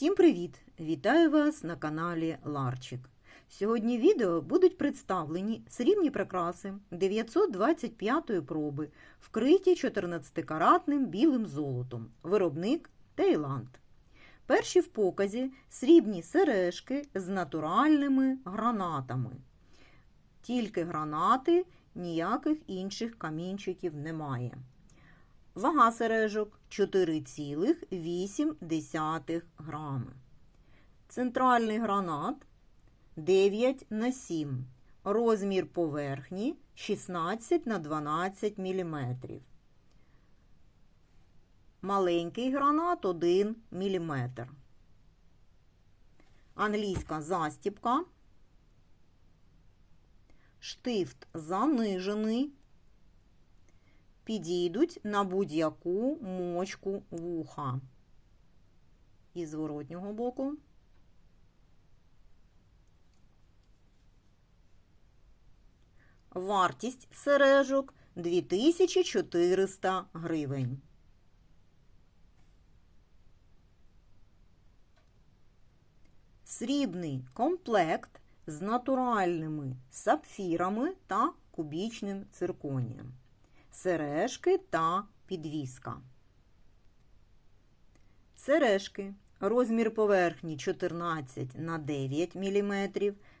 Всім привіт! Вітаю вас на каналі Ларчик. Сьогодні відео будуть представлені срібні прикраси 925 проби, вкриті 14-каратним білим золотом. Виробник Таїланд. Перші в показі срібні сережки з натуральними гранатами. Тільки гранати, ніяких інших камінчиків немає. Вага сережок 4,8 грами. Центральний гранат 9 на 7. Розмір поверхні 16 на 12 мм. Маленький гранат 1 мм. Англійська застіпка. Штифт занижений підійдуть на будь-яку мочку вуха. І зворотнього боку. Вартість сережок 2400 гривень. Срібний комплект з натуральними сапфірами та кубічним цирконієм сережки та підвіска. Сережки. Розмір поверхні 14 на 9 мм,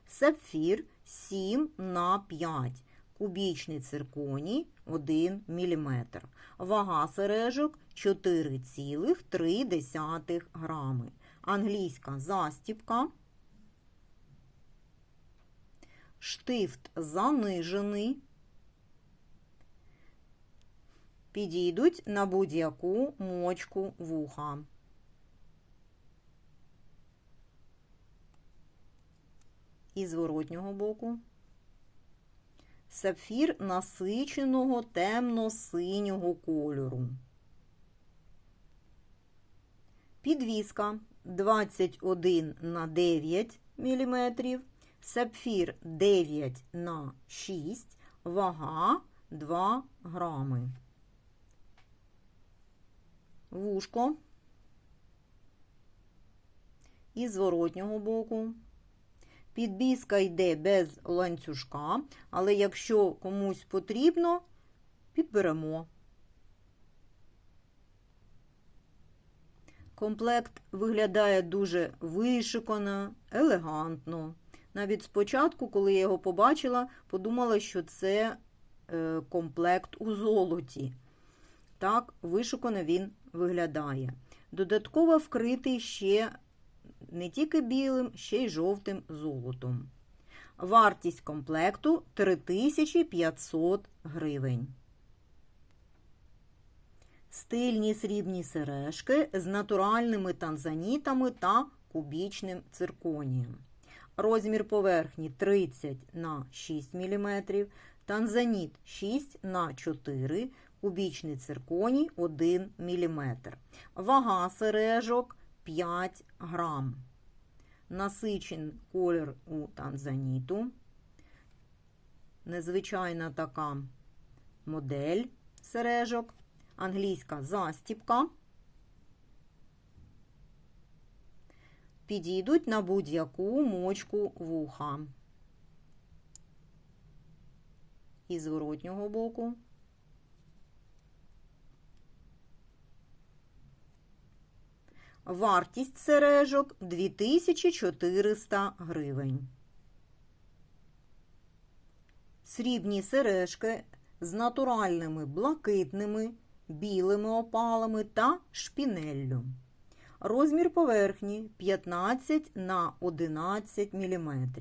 сапфір 7 на 5 кубічний цирконій 1 мм. Вага сережок 4,3 грами. Англійська застіпка. Штифт занижений підійдуть на будь-яку мочку вуха. І зворотнього боку. Сапфір насиченого темно-синього кольору. Підвіска 21 на 9 мм, сапфір 9 на 6, вага 2 грами вушко і зворотнього боку. Підбіска йде без ланцюжка, але якщо комусь потрібно, підберемо. Комплект виглядає дуже вишикано, елегантно. Навіть спочатку, коли я його побачила, подумала, що це е, комплект у золоті. Так, вишукано він виглядає. Додатково вкритий ще не тільки білим, ще й жовтим золотом. Вартість комплекту 3500 гривень. Стильні срібні сережки з натуральними танзанітами та кубічним цирконієм. Розмір поверхні 30 на 6 мм, танзаніт 6 на 4 кубічний цирконій 1 мм. Вага сережок 5 грам. Насичений колір у танзаніту. Незвичайна така модель сережок, англійська застіпка. Підійдуть на будь-яку мочку вуха. І зворотнього боку. Вартість сережок 2400 гривень. Срібні сережки з натуральними блакитними, білими опалами та шпінеллю. Розмір поверхні 15 на 11 мм.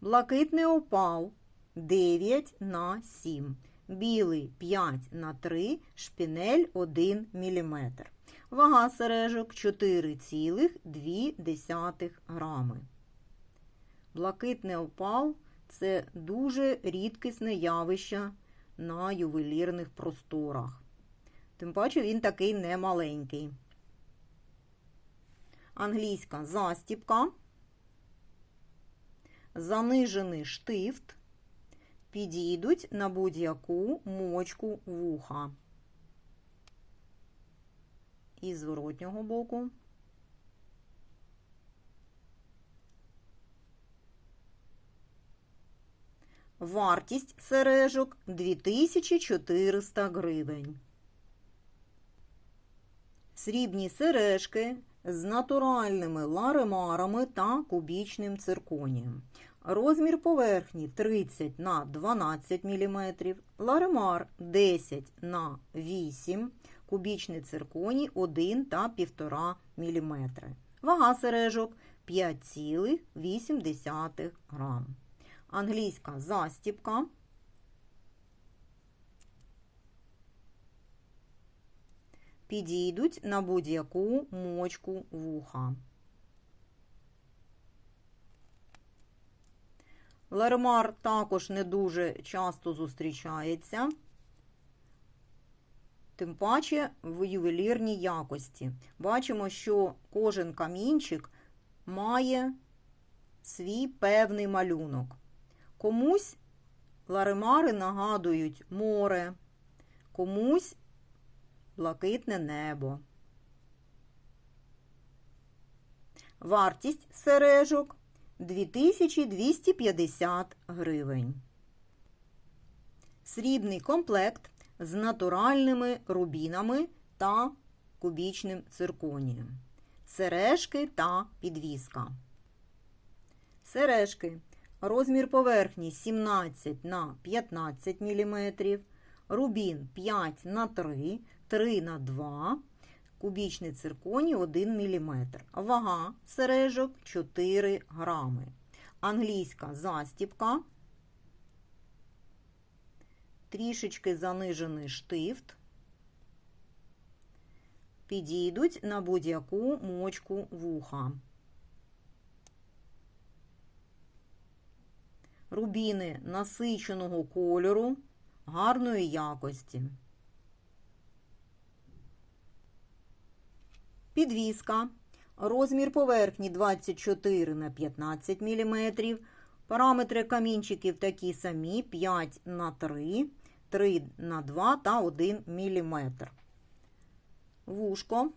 Блакитний опал 9 на 7 білий 5 на 3 шпінель 1 мм. Вага сережок 4,2 грами. Блакитний опал це дуже рідкісне явище на ювелірних просторах. Тим паче він такий немаленький. Англійська застіпка, занижений штифт, підійдуть на будь-яку мочку вуха і зворотнього боку. Вартість сережок 2400 гривень. Срібні сережки з натуральними ларемарами та кубічним цирконієм. Розмір поверхні 30 на 12 мм, ларемар 10 на 8 мм кубічний цирконій 1 та 1,5 мм. Вага сережок 5,8 грам. Англійська застіпка. Підійдуть на будь-яку мочку вуха. Лармар також не дуже часто зустрічається, тим паче в ювелірній якості. Бачимо, що кожен камінчик має свій певний малюнок. Комусь ларемари нагадують море, комусь блакитне небо. Вартість сережок 2250 гривень. Срібний комплект з натуральними рубінами та кубічним цирконієм. Сережки та підвіска. Сережки. Розмір поверхні 17 на 15 мм, рубін 5 на 3, 3 на 2 кубічний цирконій 1 мм. Вага сережок 4 грами. Англійська застіпка. Трішечки занижений штифт. Підійдуть на будь-яку мочку вуха. Рубіни насиченого кольору, гарної якості. Підвіска. Розмір поверхні 24 на 15 мм. Параметри камінчиків такі самі: 5 на 3, 3 на 2 та 1 мм. Вушко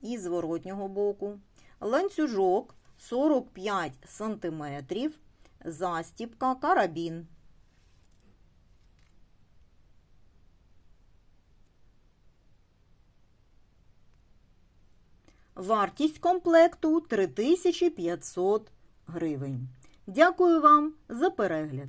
і зворотнього боку. Ланцюжок 45 см. Застіпка, карабін. Вартість комплекту 3500 гривень. Дякую вам за перегляд.